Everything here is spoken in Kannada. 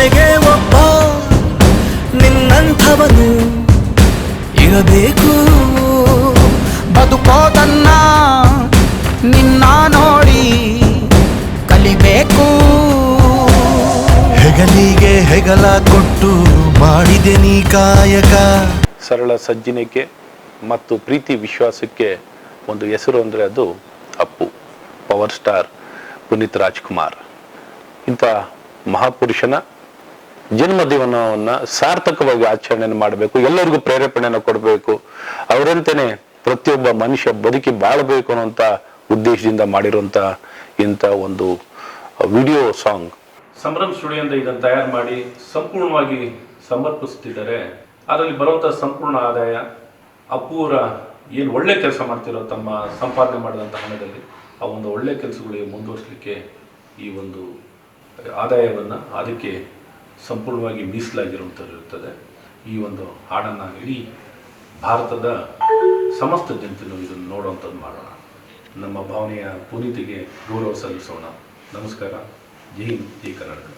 ಕೊನೆಗೆ ಒಬ್ಬ. ನಿನ್ನಂಥವನು ಇರಬೇಕು. ಬದುಕೋದನ್ನ ನಿನ್ನ ನೋಡಿ ಕಲಿಬೇಕು. ಹೆಗಲಿಗೆ ಹೆಗಲ ಕೊಟ್ಟು ಮಾಡಿದೆ ನೀ ಕಾಯಕ. ಸರಳ ಸಜ್ಜನಿಕೆ ಮತ್ತು ಪ್ರೀತಿ ವಿಶ್ವಾಸಕ್ಕೆ ಒಂದು ಹೆಸರು ಅಂದರೆ ಅದು ಅಪ್ಪು, ಪವರ್ ಸ್ಟಾರ್ ಪುನೀತ್ ರಾಜ್ಕುಮಾರ್. ಇಂಥ ಮಹಾಪುರುಷನ ಜನ್ಮದಿನವನ್ನು ಸಾರ್ಥಕವಾಗಿ ಆಚರಣೆಯನ್ನು ಮಾಡಬೇಕು, ಎಲ್ಲರಿಗೂ ಪ್ರೇರೇಪಣೆಯನ್ನು ಕೊಡಬೇಕು ಅವರಂತೆಯೇ ಪ್ರತಿಯೊಬ್ಬ ಮನುಷ್ಯ ಬದುಕಿ ಬಾಳಬೇಕು ಅನ್ನೋಂಥ ಉದ್ದೇಶದಿಂದ ಮಾಡಿರುವಂತ ಇಂಥ ಒಂದು ವಿಡಿಯೋ ಸಾಂಗ್. ಸಂಭ್ರಮ್ ಸ್ಟುಡಿಯೋದಿಂದ ಇದನ್ನು ತಯಾರು ಮಾಡಿ ಸಂಪೂರ್ಣವಾಗಿ ಸಮರ್ಪಿಸ್ತಿದ್ದಾರೆ. ಅದರಲ್ಲಿ ಬರುವಂಥ ಸಂಪೂರ್ಣ ಆದಾಯ ಅಪೂರ ಏನು ಒಳ್ಳೆ ಕೆಲಸ ಮಾಡ್ತಿರೋ ತಮ್ಮ ಸಂಪಾದನೆ ಮಾಡಿದಂಥ ಹಣದಲ್ಲಿ ಆ ಒಂದು ಒಳ್ಳೆ ಕೆಲಸಗಳಿಗೆ ಮುಂದುವರಿಸಲಿಕ್ಕೆ ಈ ಒಂದು ಆದಾಯವನ್ನು ಅದಕ್ಕೆ ಸಂಪೂರ್ಣವಾಗಿ ಮೀಸಲಾಗಿರುವಂಥದ್ದು ಇರ್ತದೆ ಈ ಒಂದು ಹಾಡನ್ನು ಇಡೀ ಭಾರತದ ಸಮಸ್ತ ಜನತೆಯೂ ಇದನ್ನು ನೋಡುವಂಥದ್ದು ಮಾಡೋಣ. ನಮ್ಮ ಭಾವನೆಯ ಪುನೀತಿಗೆ ಗೌರವ ಸಲ್ಲಿಸೋಣ. ನಮಸ್ಕಾರ. ಜೈ ಜೈ ಕರ್ನಾಟಕ.